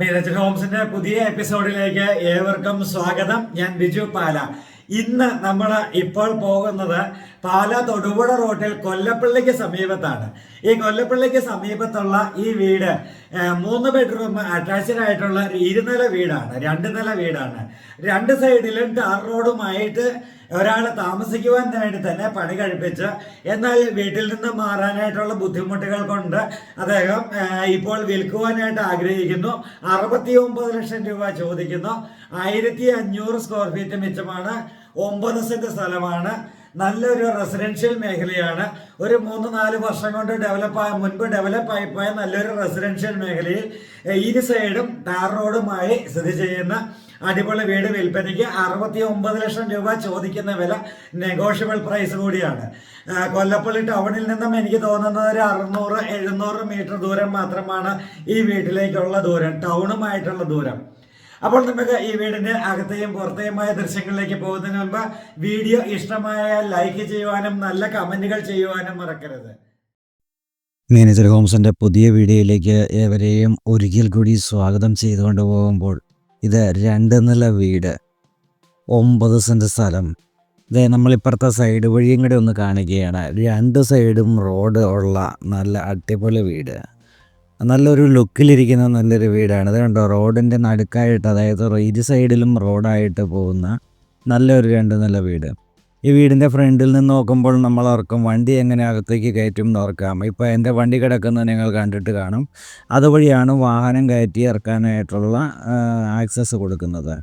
മീനച്ചൻ ഹോംസിന്റെ പുതിയ എപ്പിസോഡിലേക്ക് ഏവർക്കും സ്വാഗതം. ഞാൻ ബിജു പാല. ഇന്ന് നമ്മൾ ഇപ്പോൾ പോകുന്നത് പാല തൊടുപുഴ റോട്ടിൽ കൊല്ലപ്പള്ളിക്ക് സമീപത്താണ്. ഈ കൊല്ലപ്പള്ളിക്ക് സമീപത്തുള്ള ഈ വീട് മൂന്ന് ബെഡ്റൂം അറ്റാച്ച്ഡ് ആയിട്ടുള്ള ഇരുനില വീടാണ് രണ്ട് നില വീടാണ്. രണ്ട് സൈഡിലും ടാർ റോഡുമായിട്ട് താമസിക്കുവാൻ വേണ്ടി തന്നെ പണി കഴിപ്പിച്ച്. എന്നാൽ വീട്ടിൽ നിന്ന് മാറാനായിട്ടുള്ള ബുദ്ധിമുട്ടുകൾ കൊണ്ട് അദ്ദേഹം ഇപ്പോൾ വിൽക്കുവാനായിട്ട് ആഗ്രഹിക്കുന്നു. അറുപത്തി ഒമ്പത് ലക്ഷം രൂപ ചോദിക്കുന്നു. ആയിരത്തി അഞ്ഞൂറ് സ്ക്വയർ ഫീറ്റ് മിച്ചമാണ്. ഒമ്പത് സെന്റ് സ്ഥലമാണ്. നല്ലൊരു റെസിഡൻഷ്യൽ മേഖലയാണ്. ഒരു മൂന്ന് നാല് വർഷം കൊണ്ട് ഡെവലപ്പായ മുൻപ് ഡെവലപ്പായി പോയ നല്ലൊരു റെസിഡൻഷ്യൽ മേഖലയിൽ ഇരു സൈഡും ടാർ റോഡുമായി സ്ഥിതി ചെയ്യുന്ന അടിപൊളി വീട് വിൽപ്പനയ്ക്ക് അറുപത്തി ഒമ്പത് ലക്ഷം രൂപ ചോദിക്കുന്ന വില നെഗോഷ്യബിൾ പ്രൈസ് കൂടിയാണ്. കൊല്ലപ്പള്ളി ടൗണിൽ നിന്നും എനിക്ക് തോന്നുന്നത് ഒരു അറുന്നൂറ് എഴുന്നൂറ് മീറ്റർ ദൂരം മാത്രമാണ് ഈ വീട്ടിലേക്കുള്ള ദൂരം ടൗണുമായിട്ടുള്ള ദൂരം. അപ്പോൾ നമുക്ക് ഈ വീടിന്റെ അകത്തെയും പുറത്തെയുമായ ദൃശ്യങ്ങളിലേക്ക് പോകുന്നതിന് മുമ്പ് വീഡിയോ ഇഷ്ടമായ ലൈക്ക് ചെയ്യുവാനും നല്ല കമന്റുകൾ ചെയ്യുവാനും മറക്കരുത്. മീനേജർ ഹോംസിന്റെ പുതിയ വീഡിയോയിലേക്ക് ഏവരെയും ഒരിക്കൽ കൂടി സ്വാഗതം ചെയ്തുകൊണ്ട് പോകുമ്പോൾ ഇത് രണ്ട് നില വീട്. ഒമ്പത് സെന്റ് സ്ഥലം. ഇത് നമ്മളിപ്പുറത്തെ സൈഡ് വഴിയും കൂടെ ഒന്ന് കാണുകയാണ്. രണ്ട് സൈഡും റോഡ് ഉള്ള നല്ല അടിപൊളി വീട്. നല്ലൊരു ലുക്കിലിരിക്കുന്ന നല്ലൊരു വീടാണ്. ഇത് കണ്ടോ? റോഡിന്റെ നടുക്കായിട്ട് അതായത് ഇരു സൈഡിലും റോഡായിട്ട് പോകുന്ന നല്ലൊരു രണ്ട് നില വീട്. ഈ വീടിന്റെ ഫ്രണ്ടിൽ നിന്ന് നോക്കുമ്പോൾ നമ്മൾ ഓർക്കും വണ്ടി എങ്ങനെ അകത്തേക്ക് കയറ്റും എന്ന് ഓർക്കാം. ഇപ്പോൾ എന്റെ വണ്ടി കിടക്കുന്നത് നിങ്ങൾ കണ്ടിട്ട് കാണും. അതുവഴിയാണ് വാഹനം കയറ്റി ഇറക്കാനായിട്ടുള്ള ആക്സസ് കൊടുക്കുന്നത്.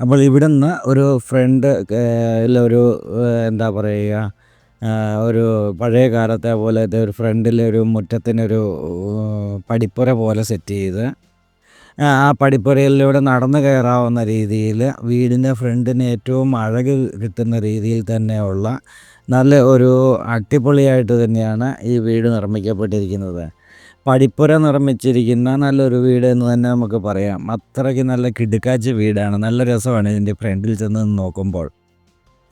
അപ്പോൾ ഇവിടെ നിന്ന് ഒരു ഫ്രണ്ട് ഒരു എന്താ പറയുക ഒരു പഴയ കാലത്തെ പോലത്തെ ഒരു ഫ്രണ്ടിലൊരു മുറ്റത്തിനൊരു പടിപ്പുര പോലെ സെറ്റ് ചെയ്ത് ആ പടിപ്പുരയിലൂടെ നടന്നു കയറാവുന്ന രീതിയിൽ വീടിന്റെ ഫ്രണ്ടിന് ഏറ്റവും അഴക് കിട്ടുന്ന രീതിയിൽ തന്നെയുള്ള നല്ല ഒരു അടിപൊളിയായിട്ട് തന്നെയാണ് ഈ വീട് നിർമ്മിക്കപ്പെട്ടിരിക്കുന്നത്. പടിപ്പുര നിർമ്മിച്ചിരിക്കുന്ന നല്ലൊരു വീട് എന്ന് തന്നെ നമുക്ക് പറയാം. അത്രയ്ക്ക് നല്ല കിടുക്കാച്ച് വീടാണ്. നല്ല രസമാണ് ഇതിന്റെ ഫ്രണ്ടിൽ ചെന്ന് നോക്കുമ്പോൾ.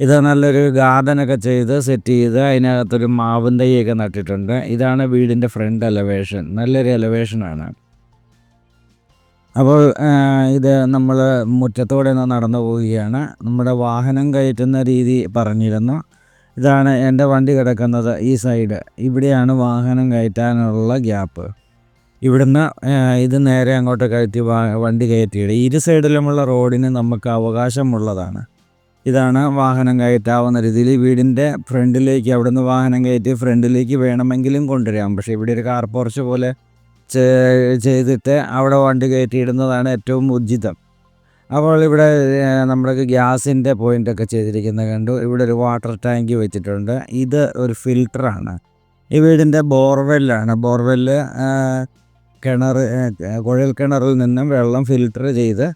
ഇത് നല്ലൊരു ഗാർഡനൊക്കെ ചെയ്ത് സെറ്റ് ചെയ്ത് അതിനകത്തൊരു മാവും തൈയൊക്കെ നട്ടിട്ടുണ്ട്. ഇതാണ് വീടിന്റെ ഫ്രണ്ട് എലവേഷൻ നല്ലൊരു എലവേഷനാണ് അപ്പോൾ ഇത് നമ്മൾ മുറ്റത്തൂടെ ഒന്ന് നടന്നു പോവുകയാണ്. നമ്മുടെ വാഹനം കയറ്റുന്ന രീതി പറഞ്ഞിരുന്നു. ഇതാണ് എന്റെ വണ്ടി കിടക്കുന്നത് ഈ സൈഡ്. ഇവിടെയാണ് വാഹനം കയറ്റാനുള്ള ഗ്യാപ്പ്. ഇവിടുന്ന് ഇത് നേരെ അങ്ങോട്ട് കയറ്റി വണ്ടി കയറ്റിയിട. ഇരു സൈഡിലുമുള്ള റോഡിന് നമുക്ക് അവകാശമുള്ളതാണ്. ഇതാണ് വാഹനം കയറ്റാവുന്ന രീതിയിൽ. വീടിന്റെ ഫ്രണ്ടിലേക്ക് അവിടുന്ന് വാഹനം കയറ്റി ഫ്രണ്ടിലേക്ക് വേണമെങ്കിലും കൊണ്ടുവരാം. പക്ഷേ ഇവിടെ ഒരു കാർ പോർച്ച് പോലെ ചെയ്തിട്ട് അവിടെ വണ്ടി കയറ്റിയിടുന്നതാണ് ഏറ്റവും ഉചിതം. അപ്പോൾ ഇവിടെ നമ്മുടെ ഗ്യാസിന്റെ പോയിന്റൊക്കെ ചെയ്തിരിക്കുന്നത് കണ്ടു. ഇവിടെ ഒരു വാട്ടർ ടാങ്ക് വെച്ചിട്ടുണ്ട്. ഇത് ഒരു ഫിൽറ്ററാണ് ഈ വീടിന്റെ ബോർവെല്ലാണ്. ബോർവെല്ല് കിണർ കുഴൽ കിണറിൽ നിന്നും വെള്ളം ഫിൽറ്റർ ചെയ്ത്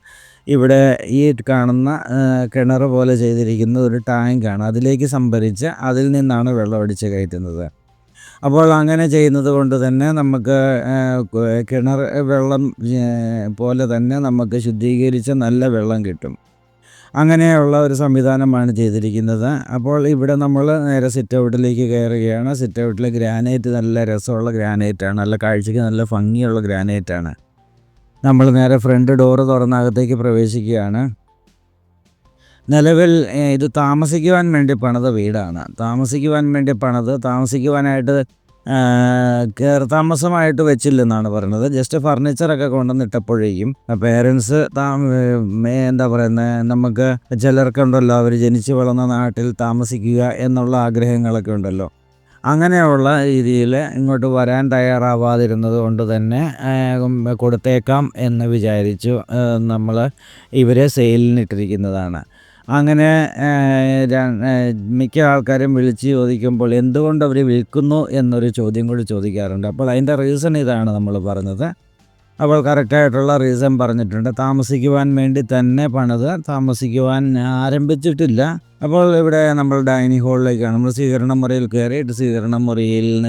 ഇവിടെ ഈ കാണുന്ന കിണർ പോലെ ചെയ്തിരിക്കുന്ന ഒരു ടാങ്കാണ്. അതിലേക്ക് സംഭരിച്ച് അതിൽ നിന്നാണ് വെള്ളം അടിച്ച് കയറ്റുന്നത്. അപ്പോൾ അങ്ങനെ ചെയ്യുന്നത് കൊണ്ട് തന്നെ നമുക്ക് കിണർ വെള്ളം പോലെ തന്നെ നമുക്ക് ശുദ്ധീകരിച്ച നല്ല വെള്ളം കിട്ടും. അങ്ങനെയുള്ള ഒരു സംവിധാനമാണ് ചെയ്തിരിക്കുന്നത്. അപ്പോൾ ഇവിടെ നമ്മൾ നേരെ സിറ്റ് ഔട്ടിലേക്ക് കയറുകയാണ്. സിറ്റ് ഔട്ടിൽ ഗ്രാനൈറ്റ് നല്ല രസമുള്ള ഗ്രാനൈറ്റാണ്. നല്ല കാഴ്ചയ്ക്ക് നല്ല ഭംഗിയുള്ള ഗ്രാനൈറ്റാണ്. നമ്മൾ നേരെ ഫ്രണ്ട് ഡോറ് തുറന്ന് അകത്തേക്ക് പ്രവേശിക്കുകയാണ്. നിലവിൽ ഇത് താമസിക്കുവാൻ വേണ്ടി പണിത വീടാണ്. താമസിക്കുവാൻ വേണ്ടി പണിത് താമസിക്കുവാനായിട്ട് കയറി താമസമായിട്ട് വെച്ചില്ലെന്നാണ് പറയുന്നത്. ജസ്റ്റ് ഫർണിച്ചറൊക്കെ കൊണ്ടുവന്നിട്ടപ്പോഴേക്കും പേരൻസ് എന്താ പറയുന്നത് നമുക്ക് ചിലർക്കുണ്ടല്ലോ അവർ ജനിച്ചു വളർന്ന നാട്ടിൽ താമസിക്കുക എന്നുള്ള ആഗ്രഹങ്ങളൊക്കെ ഉണ്ടല്ലോ. അങ്ങനെയുള്ള രീതിയിൽ ഇങ്ങോട്ട് വരാൻ തയ്യാറാവാതിരുന്നത് കൊണ്ട് തന്നെ കൊടുത്തേക്കാം എന്ന് വിചാരിച്ചു നമ്മൾ ഇവരെ സെയിലിനിട്ടിരിക്കുന്നതാണ്. അങ്ങനെ മിക്ക ആൾക്കാരും വിളിച്ച് ചോദിക്കുമ്പോൾ എന്തുകൊണ്ട് അവർ വിൽക്കുന്നു എന്നൊരു ചോദ്യം കൂടി ചോദിക്കാറുണ്ട്. അപ്പോൾ അതിന്റെ റീസൺ ഇതാണ് നമ്മൾ പറഞ്ഞത്. അപ്പോൾ കറക്റ്റായിട്ടുള്ള റീസൺ പറഞ്ഞിട്ടുണ്ട്. താമസിക്കുവാൻ വേണ്ടി തന്നെ പണിത്. താമസിക്കുവാൻ ആരംഭിച്ചിട്ടില്ല. അപ്പോൾ ഇവിടെ നമ്മൾ ഡൈനിങ് ഹാളിലേക്കാണ്. നമ്മൾ സ്വീകരണ മുറിയിൽ കയറിയിട്ട് സ്വീകരണ മുറിയിൽ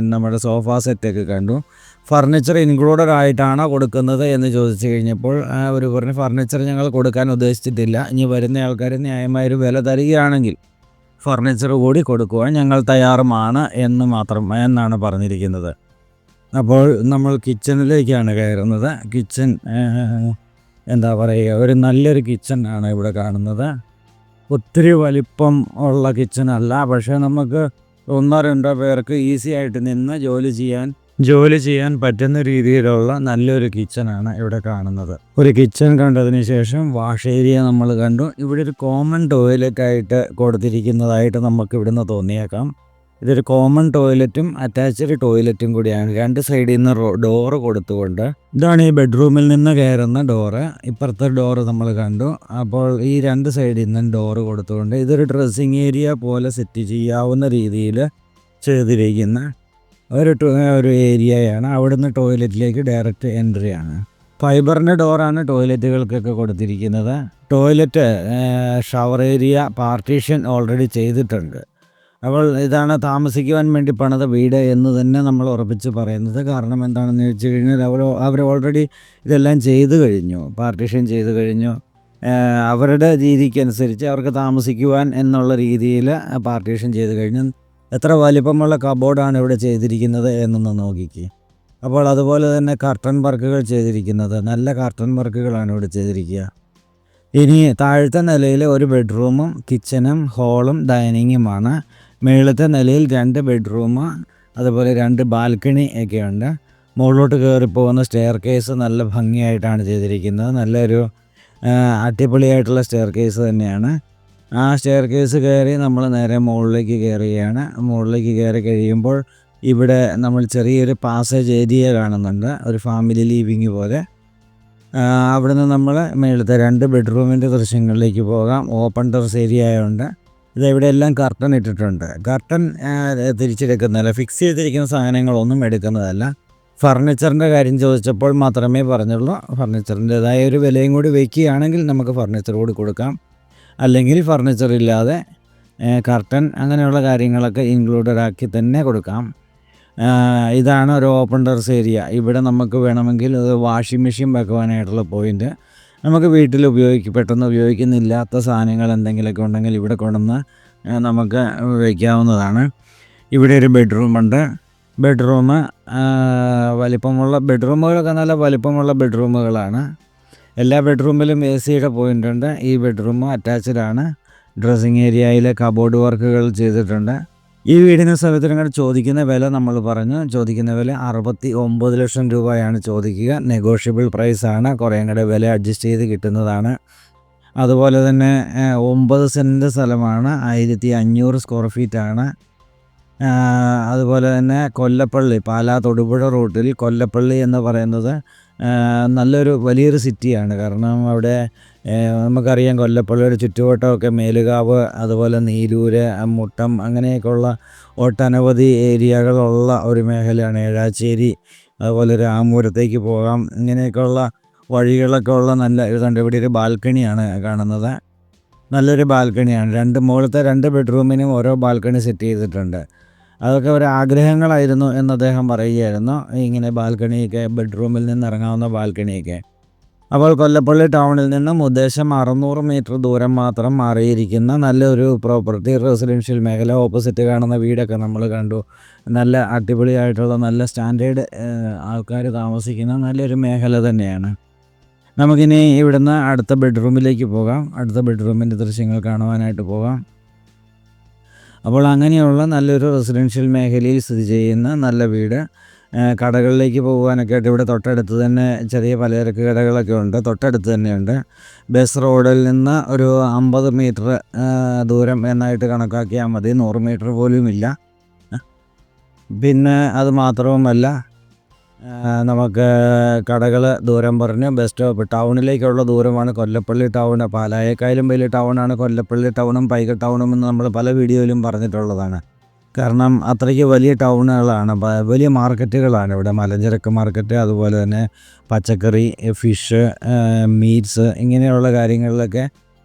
നമ്മുടെ സോഫ സെറ്റൊക്കെ കണ്ടു. ഫർണിച്ചർ ഇൻക്ലൂഡഡ് ആയിട്ടാണോ കൊടുക്കുന്നത് എന്ന് ചോദിച്ചു കഴിഞ്ഞപ്പോൾ അവർ പറഞ്ഞു ഫർണിച്ചർ ഞങ്ങൾ കൊടുക്കാൻ ഉദ്ദേശിച്ചിട്ടില്ല. ഇനി വരുന്ന ആൾക്കാർ ന്യായമായൊരു വില തരികയാണെങ്കിൽ ഫർണിച്ചർ കൂടി കൊടുക്കുവാൻ ഞങ്ങൾ തയ്യാറുമാണ് എന്ന് മാത്രം എന്നാണ് പറഞ്ഞിരിക്കുന്നത്. അപ്പോൾ നമ്മൾ കിച്ചണിലേക്കാണ് കയറുന്നത്. കിച്ചൺ എന്താ പറയുക ഒരു നല്ലൊരു കിച്ചൺ ആണ് ഇവിടെ കാണുന്നത്. ഒത്തിരി വലിപ്പം ഉള്ള കിച്ചൺ അല്ല. പക്ഷേ നമുക്ക് ഒന്നോ രണ്ടോ പേർക്ക് ഈസി ആയിട്ട് നിന്ന് ജോലി ചെയ്യാൻ ജോലി ചെയ്യാൻ പറ്റുന്ന രീതിയിലുള്ള നല്ലൊരു കിച്ചണാണ് ഇവിടെ കാണുന്നത്. ഒരു കിച്ചൺ കണ്ടതിന് ശേഷം വാഷ് ഏരിയ നമ്മൾ കണ്ടു. ഇവിടെ ഒരു കോമൺ ടോയ്ലറ്റ് ആയിട്ട് കൊടുത്തിരിക്കുന്നതായിട്ട് നമുക്ക് ഇവിടുന്ന് തോന്നിയേക്കാം. ഇതൊരു കോമൺ ടോയ്ലറ്റും അറ്റാച്ച്ഡ് ടോയ്ലറ്റും കൂടിയാണ്. രണ്ട് സൈഡിൽ നിന്ന് ഡോറ് കൊടുത്തുകൊണ്ട്. ഇതാണ് ഈ ബെഡ്റൂമിൽ നിന്ന് കയറുന്ന ഡോറ് ഇപ്പുറത്തെ ഡോറ് നമ്മൾ കണ്ടു. അപ്പോൾ ഈ രണ്ട് സൈഡിൽ നിന്നും ഡോറ് കൊടുത്തുകൊണ്ട് ഇതൊരു ഡ്രസ്സിങ് ഏരിയ പോലെ സെറ്റ് ചെയ്യാവുന്ന രീതിയിൽ ചെയ്തിരിക്കുന്ന ഒരു ഒരു ഏരിയയാണ്. അവിടുന്ന് ടോയ്ലറ്റിലേക്ക് ഡയറക്റ്റ് എൻട്രി ആണ്. ഫൈബറിന്റെ ഡോറാണ് ടോയ്ലറ്റുകൾക്കൊക്കെ കൊടുത്തിരിക്കുന്നത്. Toilet shower area partition already ചെയ്തിട്ടുണ്ട്. അപ്പോൾ ഇതാണ് താമസിക്കുവാൻ വേണ്ടി പണിത വീട് എന്ന് തന്നെ നമ്മൾ ഉറപ്പിച്ച് പറയുന്നത്. കാരണം എന്താണെന്ന് വെച്ച് കഴിഞ്ഞാൽ അവർ അവർ ഓൾറെഡി ഇതെല്ലാം ചെയ്തു കഴിഞ്ഞു. പാർട്ടീഷൻ ചെയ്തു കഴിഞ്ഞു. അവരുടെ രീതിക്കനുസരിച്ച് അവർക്ക് താമസിക്കുവാൻ എന്നുള്ള രീതിയിൽ പാർട്ടീഷൻ ചെയ്ത് കഴിഞ്ഞു. എത്ര വലിപ്പമുള്ള കബോർഡാണ് ഇവിടെ ചെയ്തിരിക്കുന്നത് എന്നൊന്ന് നോക്കിക്ക്. അപ്പോൾ അതുപോലെ തന്നെ കർട്ടൻ വർക്കുകൾ ചെയ്തിരിക്കുന്നത്. നല്ല കർട്ടൻ വർക്കുകളാണ് ഇവിടെ ചെയ്തിരിക്കുക. ഇനി താഴത്തെ നിലയിൽ ഒരു ബെഡ്റൂമും കിച്ചനും ഹോളും ഡൈനിങ്ങുമാണ്. മേളത്തെ നിലയിൽ രണ്ട് ബെഡ്റൂം അതുപോലെ രണ്ട് ബാൽക്കണി ഒക്കെയുണ്ട്. മുകളിലോട്ട് കയറി പോകുന്ന സ്റ്റെയർ കേസ് നല്ല ഭംഗിയായിട്ടാണ് ചെയ്തിരിക്കുന്നത്. നല്ലൊരു അടിപൊളിയായിട്ടുള്ള സ്റ്റെയർ കേസ് തന്നെയാണ്. ആ സ്റ്റെയർ കേസ് കയറി നമ്മൾ നേരെ മുകളിലേക്ക് കയറുകയാണ്. മുകളിലേക്ക് കയറി കഴിയുമ്പോൾ ഇവിടെ നമ്മൾ ചെറിയൊരു പാസേജ് ഏരിയ കാണുന്നുണ്ട്. ഒരു ഫാമിലി ലീവിങ് പോലെ. അവിടെ നിന്ന് നമ്മൾ മേളത്തെ രണ്ട് ബെഡ്റൂമിന്റെ ദൃശ്യങ്ങളിലേക്ക് പോകാം. ഓപ്പൺ ടെറസ് ഏരിയ ആയതുകൊണ്ട് ഇവിടെ എല്ലാം കർട്ടൻ ഇട്ടിട്ടുണ്ട്. കർട്ടൻ തിരിച്ചെടുക്കുന്നതല്ല ഫിക്സ് ചെയ്തിരിക്കുന്ന സാധനങ്ങളൊന്നും എടുക്കുന്നതല്ല. ഫർണിച്ചറിന്റെ കാര്യം ചോദിച്ചപ്പോൾ മാത്രമേ പറഞ്ഞുള്ളൂ. ഫർണിച്ചറിന്റെതായ ഒരു വിലയും കൂടി വയ്ക്കുകയാണെങ്കിൽ നമുക്ക് ഫർണിച്ചർ കൂടി കൊടുക്കാം. അല്ലെങ്കിൽ ഫർണിച്ചർ ഇല്ലാതെ കർട്ടൻ അങ്ങനെയുള്ള കാര്യങ്ങളൊക്കെ ഇൻക്ലൂഡഡ് ആക്കി തന്നെ കൊടുക്കാം. ഇതാണ് ഒരു ഓപ്പൺ ടെറസ് ഏരിയ ഇവിടെ നമുക്ക് വേണമെങ്കിൽ അത് വാഷിംഗ് മെഷീൻ വെക്കുവാനായിട്ടുള്ള പോയിന്റ് നമുക്ക് വീട്ടിൽ ഉപയോഗിക്കും പെട്ടെന്ന് ഉപയോഗിക്കുന്നില്ലാത്ത സാധനങ്ങൾ എന്തെങ്കിലുമൊക്കെ ഉണ്ടെങ്കിൽ ഇവിടെ കൊണ്ടുവന്ന് നമുക്ക് വയ്ക്കാവുന്നതാണ് ഇവിടെ ഒരു ബെഡ്റൂമുണ്ട് ബെഡ്റൂം വലിപ്പമുള്ള ബെഡ്റൂമുകളൊക്കെ നല്ല വലിപ്പമുള്ള ബെഡ്റൂമുകളാണ് എല്ലാ ബെഡ്റൂമിലും എ സിയുടെ പോയിന്റ് ഉണ്ട്. ഈ ബെഡ്റൂം അറ്റാച്ച്ഡ് ആണ് ഡ്രസ്സിങ് ഏരിയയിൽ കബോർഡ് വർക്കുകൾ ചെയ്തിട്ടുണ്ട്. ഈ വീടിന് സ്ഥലത്തിനങ്ങൾ ചോദിക്കുന്ന വില നമ്മൾ പറഞ്ഞു. ചോദിക്കുന്ന വില അറുപത്തി ഒമ്പത് ലക്ഷം രൂപയാണ് ചോദിക്കുക. നെഗോഷ്യബിൾ പ്രൈസാണ് കുറേ കൂടെ വില അഡ്ജസ്റ്റ് ചെയ്ത് കിട്ടുന്നതാണ്. അതുപോലെ തന്നെ ഒമ്പത് സെന്റ് സ്ഥലമാണ്. ആയിരത്തി അഞ്ഞൂറ് സ്ക്വയർ ഫീറ്റാണ് അതുപോലെ തന്നെ കൊല്ലപ്പള്ളി പാലാ തൊടുപുഴ റൂട്ടിൽ കൊല്ലപ്പള്ളി എന്ന് പറയുന്നത് നല്ലൊരു വലിയൊരു സിറ്റിയാണ്. കാരണം അവിടെ നമുക്കറിയാം കൊല്ലപ്പള്ളിയുടെ ചുറ്റുവട്ടമൊക്കെ മേലുകാവ് അതുപോലെ നീലൂര് മുട്ടം അങ്ങനെയൊക്കെയുള്ള ഒട്ടനവധി ഏരിയകളുള്ള ഒരു മേഖലയാണ്. ഏഴാച്ചേരി അതുപോലെ രാമപുരത്തേക്ക് പോകാം. ഇങ്ങനെയൊക്കെയുള്ള വഴികളൊക്കെ ഉള്ള നല്ല ഇതുണ്ട് ഇവിടെ ഒരു ബാൽക്കണിയാണ് കാണുന്നത്. നല്ലൊരു ബാൽക്കണിയാണ്. രണ്ട് മുകളിലത്തെ രണ്ട് ബെഡ്റൂമിനും ഓരോ ബാൽക്കണി സെറ്റ് ചെയ്തിട്ടുണ്ട്. അതൊക്കെ ഒരു ആഗ്രഹങ്ങളായിരുന്നു എന്ന് അദ്ദേഹം പറയുകയായിരുന്നു. ഇങ്ങനെ ബാൽക്കണിയൊക്കെ ബെഡ്റൂമിൽ നിന്ന് ഇറങ്ങാവുന്ന ബാൽക്കണിയൊക്കെ. അപ്പോൾ കൊല്ലപ്പള്ളി ടൗണിൽ നിന്നും ഉദ്ദേശം അറുന്നൂറ് മീറ്റർ ദൂരം മാത്രം മാറിയിരിക്കുന്ന നല്ലൊരു പ്രോപ്പർട്ടി റെസിഡൻഷ്യൽ മേഖല ഓപ്പോസിറ്റ് കാണുന്ന വീടൊക്കെ നമ്മൾ കണ്ടു. നല്ല അടിപൊളിയായിട്ടുള്ള നല്ല സ്റ്റാൻഡേർഡ് ആൾക്കാർ താമസിക്കുന്ന നല്ലൊരു മേഖല തന്നെയാണ്. നമുക്കിനി ഇവിടുന്ന് അടുത്ത ബെഡ്റൂമിലേക്ക് പോകാം. അടുത്ത ബെഡ്റൂമിന്റെ ദൃശ്യങ്ങൾ കാണുവാനായിട്ട് പോകാം. അപ്പോൾ അങ്ങനെയുള്ള നല്ലൊരു റെസിഡൻഷ്യൽ മേഖലയിൽ സ്ഥിതി ചെയ്യുന്ന നല്ല വീട് കടകളിലേക്ക് പോകാനൊക്കെ ആയിട്ട് ഇവിടെ തൊട്ടടുത്ത് തന്നെ ചെറിയ പലചരക്ക് കടകളൊക്കെ ഉണ്ട്. തൊട്ടടുത്ത് തന്നെയുണ്ട്. ബസ് റോഡിൽ നിന്ന് ഒരു അമ്പത് മീറ്റർ ദൂരം എന്നായിട്ട് കണക്കാക്കിയാൽ മതി. നൂറ് മീറ്റർ പോലും ഇല്ല പിന്നെ അത് മാത്രവുമല്ല നമുക്ക് കടകൾ ദൂരം പറഞ്ഞ് ബസ് സ്റ്റോപ്പ് ടൗണിലേക്കുള്ള ദൂരമാണ് കൊല്ലപ്പള്ളി ടൗൺ പാലായേക്കാളും വലിയ ടൗണാണ് കൊല്ലപ്പള്ളി ടൗണും പൈക ടൗണും എന്ന് നമ്മൾ പല വീഡിയോയിലും പറഞ്ഞിട്ടുള്ളതാണ്. കാരണം അത്രയ്ക്ക് വലിയ ടൗണുകളാണ് വലിയ മാർക്കറ്റുകളാണ് ഇവിടെ. മലഞ്ചരക്ക് മാർക്കറ്റ് അതുപോലെ തന്നെ പച്ചക്കറി ഫിഷ് മീറ്റ്സ് ഇങ്ങനെയുള്ള കാര്യങ്ങളിലൊക്കെ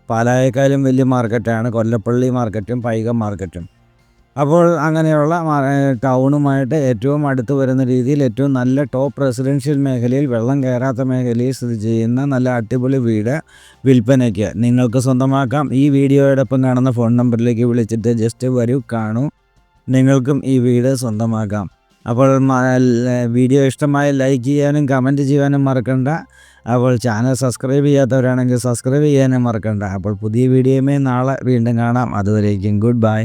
പാലായേക്കാളും വലിയ മാർക്കറ്റാണ് കൊല്ലപ്പള്ളി മാർക്കറ്റും പൈക മാർക്കറ്റും അപ്പോൾ അങ്ങനെയുള്ള ടൗണുമായിട്ട് ഏറ്റവും അടുത്ത് വരുന്ന രീതിയിൽ ഏറ്റവും നല്ല ടോപ്പ് റെസിഡൻഷ്യൽ മേഖലയിൽ വെള്ളം കയറാത്ത മേഖലയിൽ സ്ഥിതി ചെയ്യുന്ന നല്ല അടിപൊളി വീട് വിൽപ്പനയ്ക്ക്. നിങ്ങൾക്ക് സ്വന്തമാക്കാം. ഈ വീഡിയോയോടൊപ്പം കാണുന്ന ഫോൺ നമ്പറിലേക്ക് വിളിച്ചിട്ട് ജസ്റ്റ് വരൂ കാണൂ. നിങ്ങൾക്കും ഈ വീട് സ്വന്തമാക്കാം. അപ്പോൾ വീഡിയോ ഇഷ്ടമായി ലൈക്ക് ചെയ്യാനും കമന്റ് ചെയ്യാനും മറക്കണ്ട. അപ്പോൾ ചാനൽ സബ്സ്ക്രൈബ് ചെയ്യാത്തവരാണെങ്കിൽ സബ്സ്ക്രൈബ് ചെയ്യാനും മറക്കണ്ട. അപ്പോൾ പുതിയ വീഡിയോയുമേ നാളെ വീണ്ടും കാണാം. അതുവരേക്കും ഗുഡ് ബൈ.